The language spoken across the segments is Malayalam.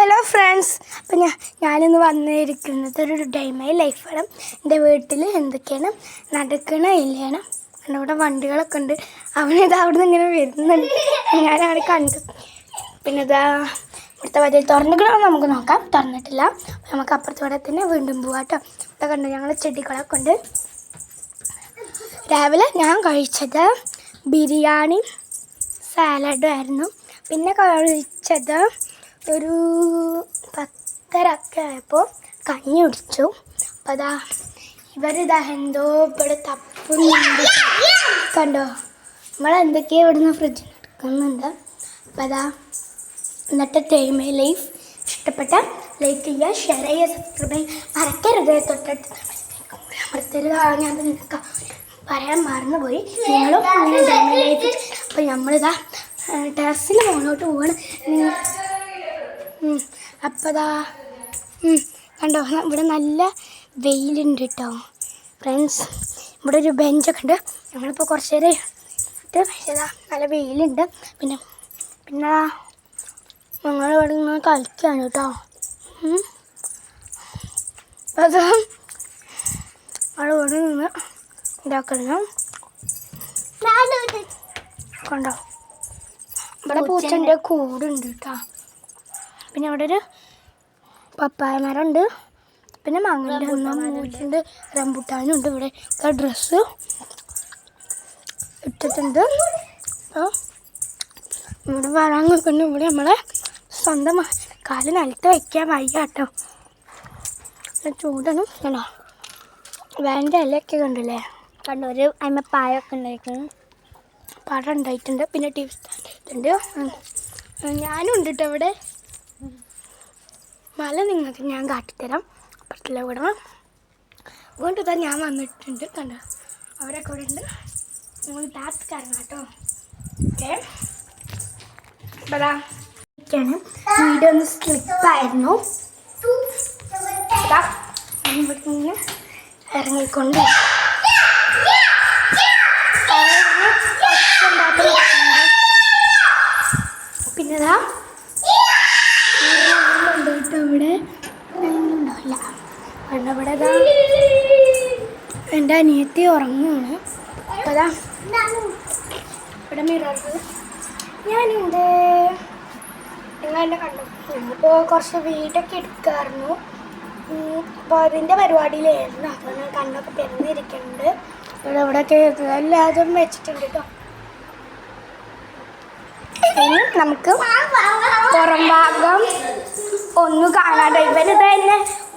ഹലോ ഫ്രണ്ട്സ് അപ്പം ഞാൻ ഞാനിന്ന് വന്നിരിക്കുന്നത് ഒരു ഡൈമൈ ലൈഫാണ്. എന്റെ വീട്ടിൽ എന്തൊക്കെയാണ്? നടക്കണ ഇല്ലാണ് ഇവിടെ വണ്ടികളൊക്കെ ഉണ്ട്. അവനിത് അവിടെ നിന്ന് ഇങ്ങനെ വരുന്നുണ്ട്. ഞാനവിടെ കണ്ടു. പിന്നെ ഇതാ ഇവിടുത്തെ വഴി തുറന്നിക്കണോ നമുക്ക് നോക്കാം. തുറന്നിട്ടില്ല. നമുക്ക് അപ്പുറത്തെ തന്നെ വീണ്ടും പോവാം കേട്ടോ. ഇവിടെ കണ്ടു ഞങ്ങൾ ചെടികളൊക്കെ ഉണ്ട്. രാവിലെ ഞാൻ കഴിച്ചത് ബിരിയാണി സാലഡും ആയിരുന്നു. പിന്നെ കഴിച്ചത് ഒരു പത്തരൊക്കെ ആയപ്പോൾ കഞ്ഞി കുടിച്ചു അപ്പോൾ അതാ ഇവരിതാ എന്തോ ഇവിടെ തപ്പുന്നുണ്ട്. കണ്ടോ? നമ്മളെന്തൊക്കെയോ ഇവിടുന്ന് ഫ്രിഡ്ജിൽ എടുക്കുന്നുണ്ട്. അപ്പോൾ അതാ ഇന്നത്തെ തേമേ ലൈഫ്. ഇഷ്ടപ്പെട്ട ലൈക്ക് ചെയ്യുക ഷെയർ ചെയ്യുക സബ്സ്ക്രൈബ് മറക്കരുത്. തൊട്ടടുത്ത് അമർത്തരുത് ഞാൻ നിൽക്കാം പറയാൻ മറന്നുപോയി. നിങ്ങളും അങ്ങനെ ലൈഫ്. അപ്പോൾ നമ്മളിതാ ടെറസിൽ മുകളിലോട്ട് പോവാണ്. അപ്പതാ കണ്ടോ ഇവിടെ നല്ല വെയിലുണ്ട് കേട്ടോ ഫ്രണ്ട്സ് ഇവിടെ ഒരു ബെഞ്ചൊക്കെ ഉണ്ട്. ഞങ്ങളിപ്പോൾ കുറച്ച് നേരം ഇട്ട് പക്ഷേതാ നല്ല വെയിലുണ്ട്. പിന്നെ പിന്നെ ഞങ്ങൾ ഇവിടെ നിന്ന് കളിക്കുകയാണ് കേട്ടോ ഉം. അത് അവിടെ ഇവിടെ നിന്ന് ഇതാക്കണം കണ്ടോ ഇവിടെ പൂച്ചന്റെ കൂടുണ്ട് കേട്ടോ പിന്നെ അവിടെ ഒരു പപ്പായ മരമുണ്ട്. പിന്നെ മാങ്ങന്റെ മൂച്ചുണ്ട് റംബുട്ടാനും ഉണ്ട് ഇവിടെ. ഡ്രസ്സ് ഇട്ടിട്ടുണ്ട്. അപ്പോൾ ഇവിടെ വരാൻ നിൽക്കുന്നു. ഇവിടെ നമ്മളെ സ്വന്തം കാൽ നിലത്ത് വയ്ക്കാൻ വയ്യ കേട്ടോ. ചൂടണം. കണ്ടോ വേണ്ട ഇലയൊക്കെ കണ്ടില്ലേ? കണ്ടോ? ഒരു അമ്മ പായൊക്കെ ഉണ്ടായിരിക്കുന്നു. പടം ഉണ്ടായിട്ടുണ്ട്. പിന്നെ ടീ ഉണ്ട്. ഞാനും ഉണ്ട് കേട്ടോ ഇവിടെ. മല നിങ്ങൾക്ക് ഞാൻ കാട്ടിത്തരാം. അപ്പുറത്തുള്ള കൂടെ അതുകൊണ്ട് തന്നെ ഞാൻ വന്നിട്ടുണ്ട് കണ്ടോ? അവരെ കൂടെ ഉണ്ട്. നിങ്ങൾ ടാപ്പ് കാരണം കേട്ടോ. ഓക്കെ. ാണ് വീഡിയോ ഒന്ന് സ്ലിപ്പായിരുന്നു ഇവിടെ ഇറങ്ങിക്കൊണ്ട് കേട്ടോ ഇവിടെ ഉണ്ടാവില്ല കാരണം എന്റെ അനിയത്തി ഉറങ്ങുകയാണ് അതാ ഇവിടെ മിററ് ഞാനിവിടെ നിങ്ങൾ കുറച്ച് വീടൊക്കെ എടുക്കായിരുന്നു. അപ്പോൾ അതിന്റെ പരിപാടിയിലായിരുന്നു. അപ്പോൾ ഞാൻ കണ്ണൊക്കെ പെരുന്നിരിക്കുന്നുണ്ട് ഇവിടെ ഇവിടെയൊക്കെ എല്ലാതും വെച്ചിട്ടുണ്ട് കേട്ടോ നമുക്ക് പുറം ഭാഗം ഒന്ന് കാണാതെ ഇവർ തന്നെ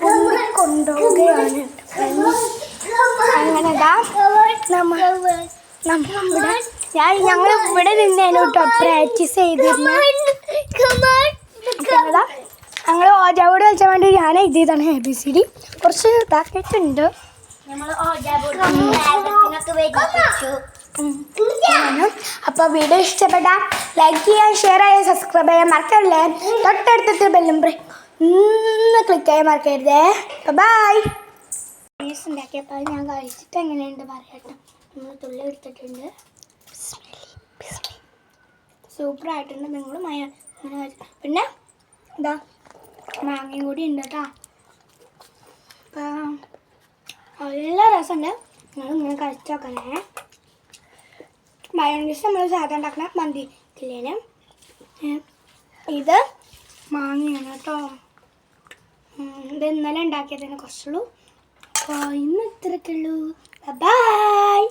ഒന്ന് കൊണ്ടുപോവുകയാണ്. അങ്ങനെ ഇതാ നമ്മ നമ്മളിവിടെ ഞാൻ ഞങ്ങൾ ഇവിടെ നിന്നേനു കേട്ടോ പ്രാക്ടീസ് ചെയ്തിരുന്നു. ഞങ്ങൾ ഓജാവോട് വെച്ചാൽ വേണ്ടി ഞാൻ എഴുതിയതാണ് എ ബി സി ഡി കുറച്ച് ഇതാക്കിയിട്ടുണ്ട് നമ്മൾ വെച്ചു അപ്പോൾ വീഡിയോ ഇഷ്ടപ്പെട്ട ലൈക്ക് ചെയ്യാൻ ഷെയർ ചെയ്യാൻ സബ്സ്ക്രൈബ് ചെയ്യാൻ മറക്കല്ലേ? തൊട്ടടുത്തത്തെ ബെല്ലും ഒന്ന് ക്ലിക്ക് ചെയ്യാൻ മറക്കരുതേ. ബൈ പീസ് ഉണ്ടാക്കിയപ്പോൾ ഞാൻ കഴിച്ചിട്ട് എങ്ങനെയുണ്ട് പറയട്ടെ. നമ്മൾ തുള്ളി എടുത്തിട്ടുണ്ട്. സൂപ്പർ ആയിട്ടുണ്ട്. നിങ്ങൾ മയ അങ്ങനെ പിന്നെ എന്താ മാങ്ങയും കൂടി ഉണ്ട് കേട്ടോ. നല്ല രസമുണ്ട്. നിങ്ങൾ ഇങ്ങനെ കഴിച്ചു നോക്കണേ. മയോണീസ് നമ്മൾ സാധാരണ ഉണ്ടാക്കുന്ന മന്തി ഇത് മാങ്ങയാണ് കേട്ടോ. ഇത് ഇന്നലെ ഉണ്ടാക്കിയതിനെ കുറച്ചുള്ളൂ. അപ്പോൾ ഇന്ന് ഇത്രയ്ക്കുള്ളൂ ബൈ